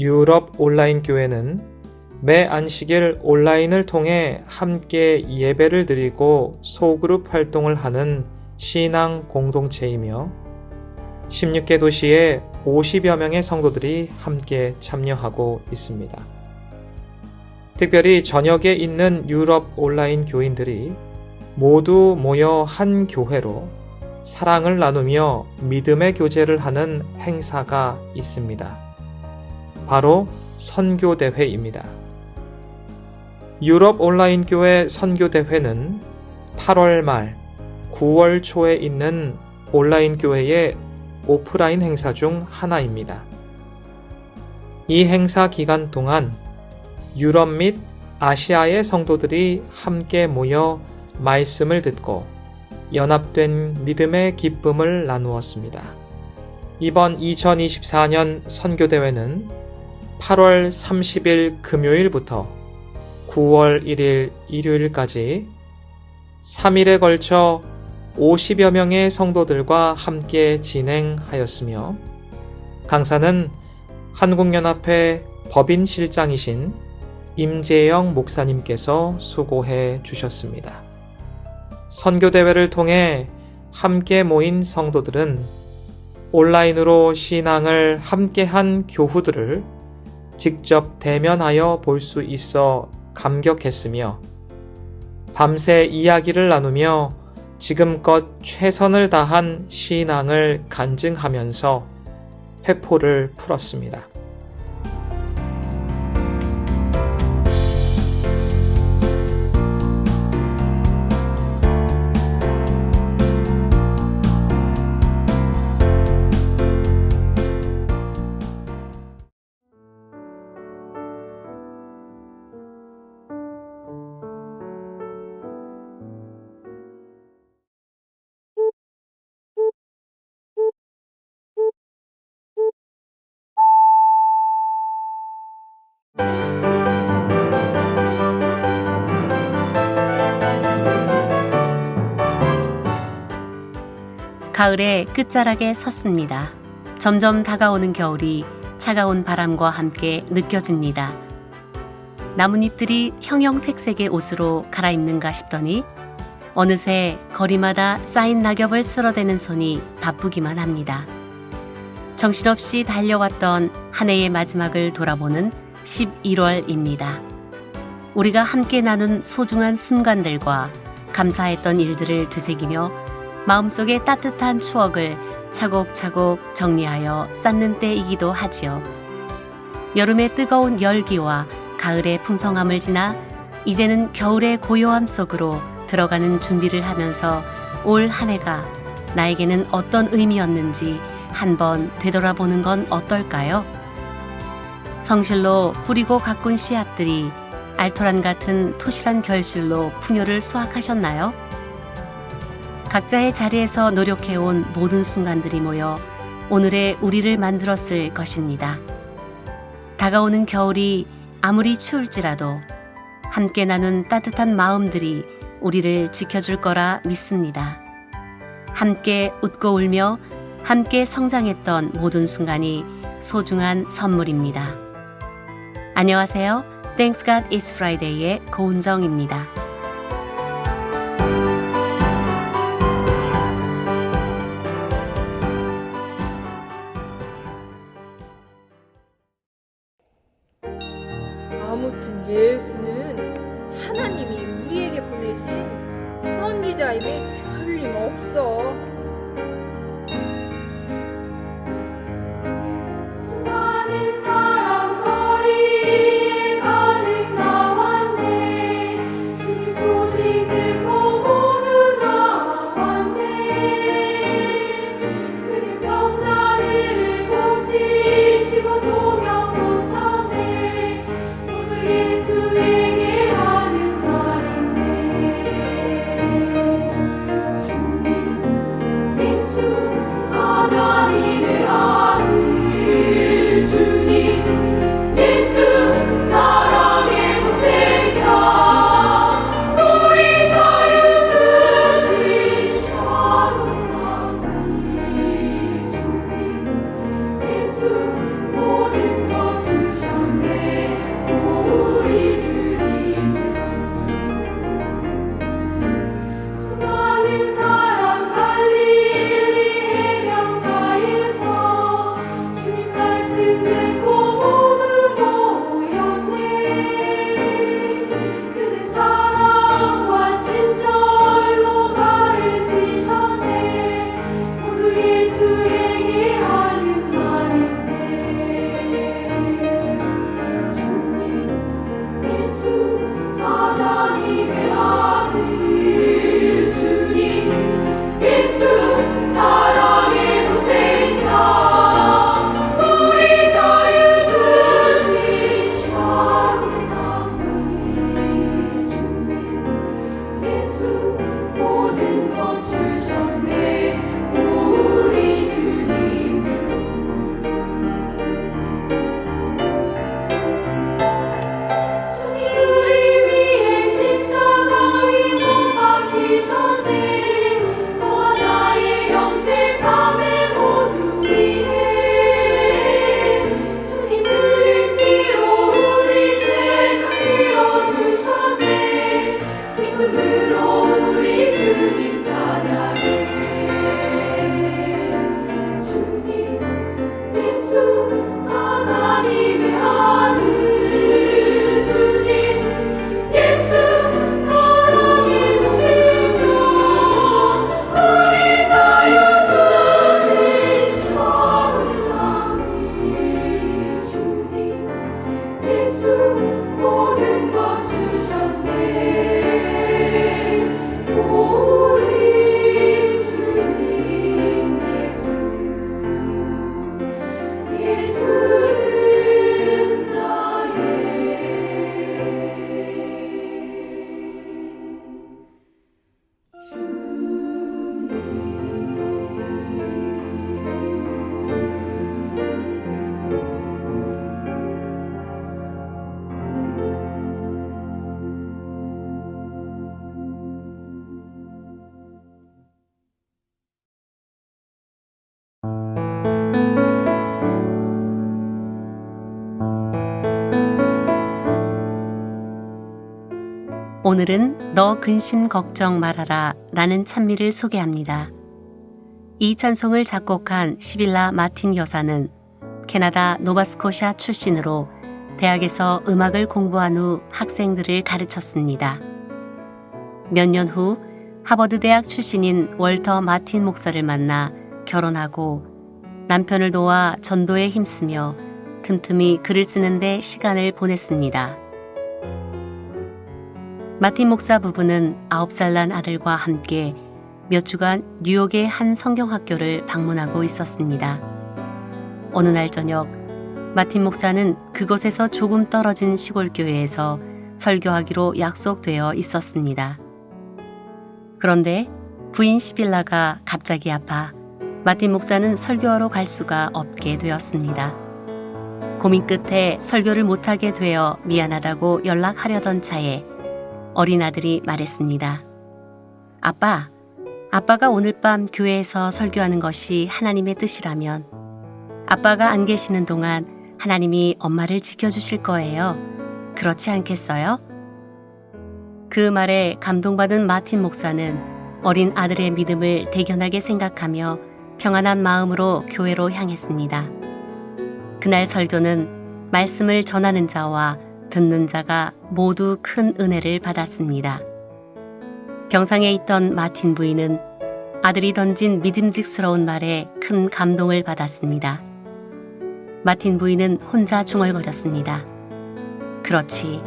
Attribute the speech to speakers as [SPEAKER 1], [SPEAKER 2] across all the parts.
[SPEAKER 1] 유럽 온라인 교회는 매 안식일 온라인을 통해 함께 예배를 드리고 소그룹 활동을 하는 신앙 공동체이며 16개 도시에 50여 명의 성도들이 함께 참여하고 있습니다. 특별히 전역에 있는 유럽 온라인 교인들이 모두 모여 한 교회로 사랑을 나누며 믿음의 교제를 하는 행사가 있습니다. 바로 선교대회입니다. 유럽 온라인 교회 선교대회는 8월 말, 9월 초에 있는 온라인 교회의 오프라인 행사 중 하나입니다. 이 행사 기간 동안 유럽 및 아시아의 성도들이 함께 모여 말씀을 듣고 연합된 믿음의 기쁨을 나누었습니다. 이번 2024년 선교대회는 8월 30일 금요일부터 9월 1일 일요일까지 3일에 걸쳐 50여 명의 성도들과 함께 진행하였으며 강사는 한국연합회 법인실장이신 임재영 목사님께서 수고해 주셨습니다. 선교대회를 통해 함께 모인 성도들은 온라인으로 신앙을 함께한 교후들을 직접 대면하여 볼 수 있어 감격했으며 밤새 이야기를 나누며 지금껏 최선을 다한 신앙을 간증하면서 회포를 풀었습니다.
[SPEAKER 2] 가을의 끝자락에 섰습니다. 점점 다가오는 겨울이 차가운 바람과 함께 느껴집니다. 나뭇잎들이 형형색색의 옷으로 갈아입는가 싶더니 어느새 거리마다 쌓인 낙엽을 쓸어대는 손이 바쁘기만 합니다. 정신없이 달려왔던 한 해의 마지막을 돌아보는 11월입니다. 우리가 함께 나눈 소중한 순간들과 감사했던 일들을 되새기며 마음속의 따뜻한 추억을 차곡차곡 정리하여 쌓는 때이기도 하지요. 여름의 뜨거운 열기와 가을의 풍성함을 지나 이제는 겨울의 고요함 속으로 들어가는 준비를 하면서 올 한 해가 나에게는 어떤 의미였는지 한번 되돌아보는 건 어떨까요? 성실로 뿌리고 가꾼 씨앗들이 알토란 같은 토실한 결실로 풍요를 수확하셨나요? 각자의 자리에서 노력해온 모든 순간들이 모여 오늘의 우리를 만들었을 것입니다. 다가오는 겨울이 아무리 추울지라도 함께 나눈 따뜻한 마음들이 우리를 지켜줄 거라 믿습니다. 함께 웃고 울며 함께 성장했던 모든 순간이 소중한 선물입니다. 안녕하세요. Thanks God It's Friday의 고은정입니다. 오늘은 너 근심 걱정 말아라 라는 찬미를 소개합니다. 이 찬송을 작곡한 시빌라 마틴 여사는 캐나다 노바스코샤 출신으로 대학에서 음악을 공부한 후 학생들을 가르쳤습니다. 몇 년 후 하버드 대학 출신인 월터 마틴 목사를 만나 결혼하고 남편을 도와 전도에 힘쓰며 틈틈이 글을 쓰는데 시간을 보냈습니다. 마틴 목사 부부는 9살 난 아들과 함께 몇 주간 뉴욕의 한 성경학교를 방문하고 있었습니다. 어느 날 저녁, 마틴 목사는 그곳에서 조금 떨어진 시골 교회에서 설교하기로 약속되어 있었습니다. 그런데 부인 시빌라가 갑자기 아파 마틴 목사는 설교하러 갈 수가 없게 되었습니다. 고민 끝에 설교를 못하게 되어 미안하다고 연락하려던 차에 어린 아들이 말했습니다. 아빠, 아빠가 오늘 밤 교회에서 설교하는 것이 하나님의 뜻이라면 아빠가 안 계시는 동안 하나님이 엄마를 지켜주실 거예요. 그렇지 않겠어요? 그 말에 감동받은 마틴 목사는 어린 아들의 믿음을 대견하게 생각하며 평안한 마음으로 교회로 향했습니다. 그날 설교는 말씀을 전하는 자와 듣는 자가 모두 큰 은혜를 받았습니다. 병상에 있던 마틴 부인은 아들이 던진 믿음직스러운 말에 큰 감동을 받았습니다. 마틴 부인은 혼자 중얼거렸습니다. 그렇지.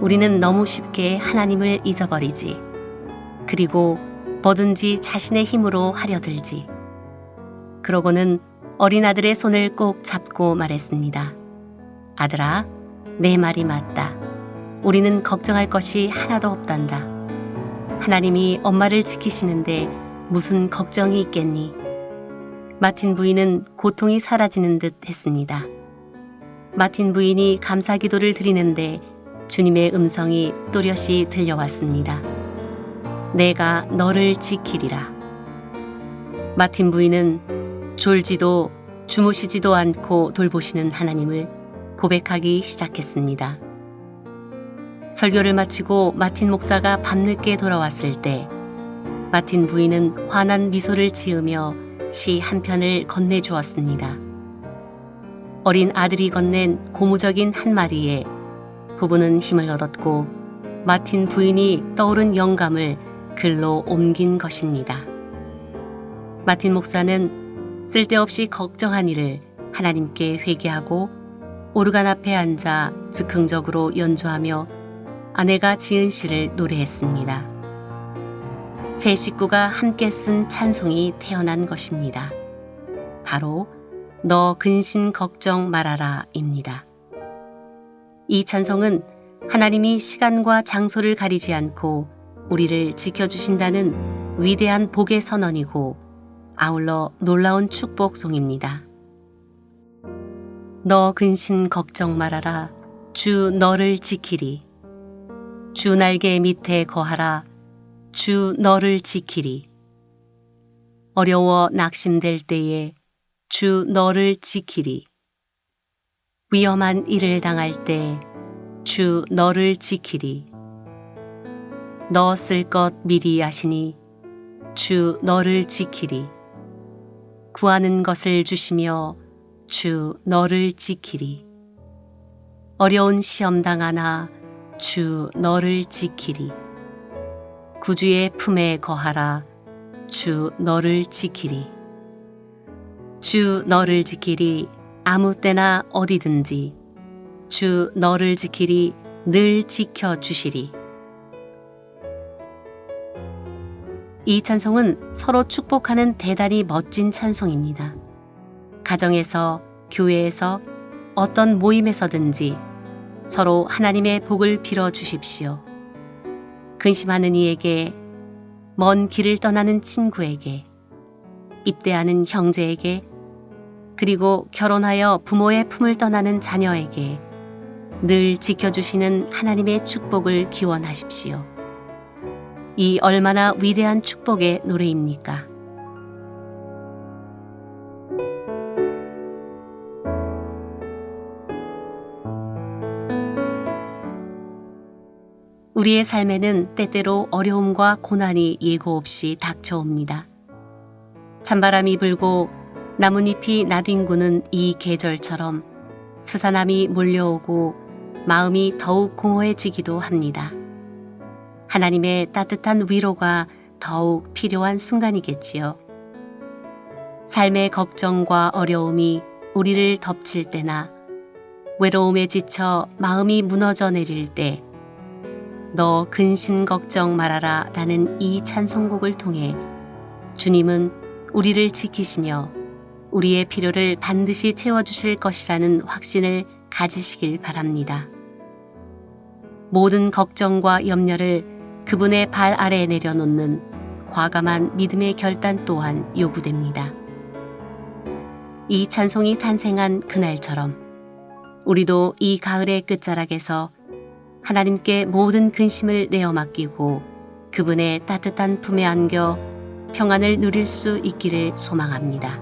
[SPEAKER 2] 우리는 너무 쉽게 하나님을 잊어버리지. 그리고 뭐든지 자신의 힘으로 하려 들지. 그러고는 어린 아들의 손을 꼭 잡고 말했습니다. 아들아, 내 말이 맞다. 우리는 걱정할 것이 하나도 없단다. 하나님이 엄마를 지키시는데 무슨 걱정이 있겠니? 마틴 부인은 고통이 사라지는 듯 했습니다. 마틴 부인이 감사 기도를 드리는데 주님의 음성이 또렷이 들려왔습니다. 내가 너를 지키리라. 마틴 부인은 졸지도 주무시지도 않고 돌보시는 하나님을 고백하기 시작했습니다. 설교를 마치고 마틴 목사가 밤늦게 돌아왔을 때 마틴 부인은 환한 미소를 지으며 시 한 편을 건네주었습니다. 어린 아들이 건넨 고무적인 한마디에 부부는 힘을 얻었고 마틴 부인이 떠오른 영감을 글로 옮긴 것입니다. 마틴 목사는 쓸데없이 걱정한 일을 하나님께 회개하고 오르간 앞에 앉아 즉흥적으로 연주하며 아내가 지은 시를 노래했습니다. 세 식구가 함께 쓴 찬송이 태어난 것입니다. 바로 너 근심 걱정 말아라입니다. 이 찬송은 하나님이 시간과 장소를 가리지 않고 우리를 지켜주신다는 위대한 복의 선언이고 아울러 놀라운 축복송입니다. 너 근심 걱정 말아라. 주 너를 지키리. 주 날개 밑에 거하라. 주 너를 지키리. 어려워 낙심될 때에 주 너를 지키리. 위험한 일을 당할 때 주 너를 지키리. 너 쓸 것 미리 아시니 주 너를 지키리. 구하는 것을 주시며 주 너를 지키리. 어려운 시험 당하나 주 너를 지키리. 구주의 품에 거하라 주 너를 지키리. 주 너를 지키리 아무 때나 어디든지 주 너를 지키리 늘 지켜 주시리. 이 찬송은 서로 축복하는 대단히 멋진 찬송입니다. 가정에서, 교회에서, 어떤 모임에서든지 서로 하나님의 복을 빌어 주십시오. 근심하는 이에게, 먼 길을 떠나는 친구에게, 입대하는 형제에게, 그리고 결혼하여 부모의 품을 떠나는 자녀에게 늘 지켜주시는 하나님의 축복을 기원하십시오. 이 얼마나 위대한 축복의 노래입니까? 우리의 삶에는 때때로 어려움과 고난이 예고 없이 닥쳐옵니다. 찬바람이 불고 나뭇잎이 나뒹구는 이 계절처럼 스산함이 몰려오고 마음이 더욱 공허해지기도 합니다. 하나님의 따뜻한 위로가 더욱 필요한 순간이겠지요. 삶의 걱정과 어려움이 우리를 덮칠 때나 외로움에 지쳐 마음이 무너져 내릴 때, 너 근심 걱정 말아라 라는 이 찬송곡을 통해 주님은 우리를 지키시며 우리의 필요를 반드시 채워주실 것이라는 확신을 가지시길 바랍니다. 모든 걱정과 염려를 그분의 발 아래에 내려놓는 과감한 믿음의 결단 또한 요구됩니다. 이 찬송이 탄생한 그날처럼 우리도 이 가을의 끝자락에서 하나님께 모든 근심을 내어 맡기고 그분의 따뜻한 품에 안겨 평안을 누릴 수 있기를 소망합니다.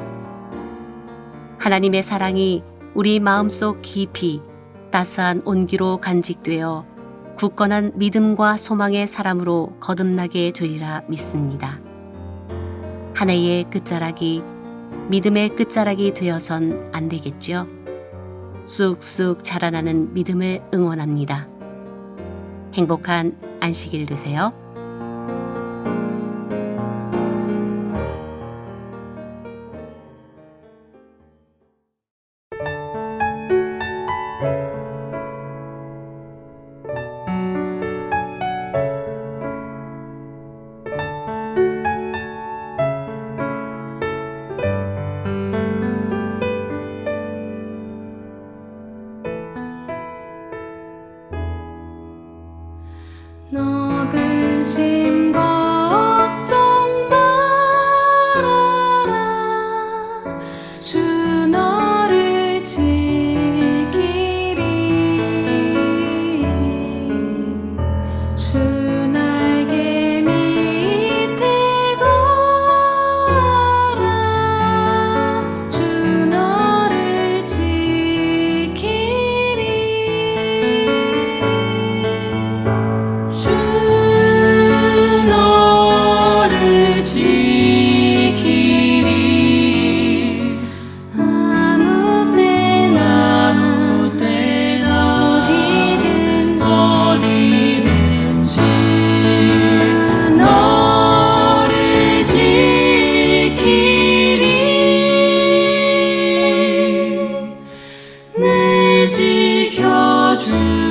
[SPEAKER 2] 하나님의 사랑이 우리 마음속 깊이 따스한 온기로 간직되어 굳건한 믿음과 소망의 사람으로 거듭나게 되리라 믿습니다. 한 해의 끝자락이 믿음의 끝자락이 되어선 안 되겠죠. 쑥쑥 자라나는 믿음을 응원합니다. 행복한 안식일 되세요. 지켜주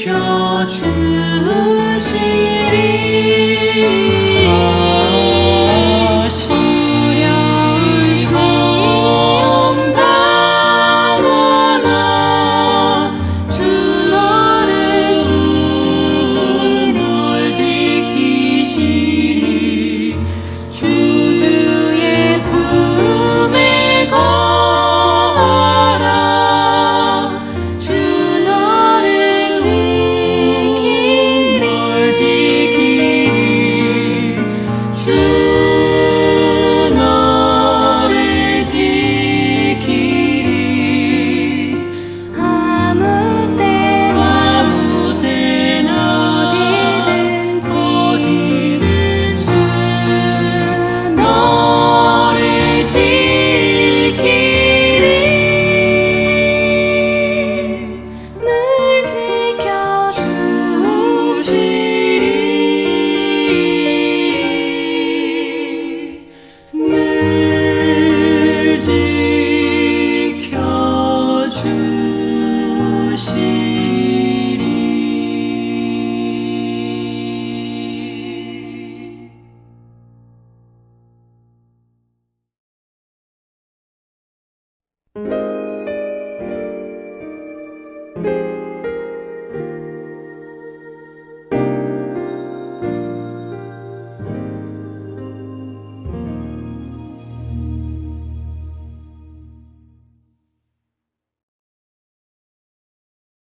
[SPEAKER 2] 지켜주시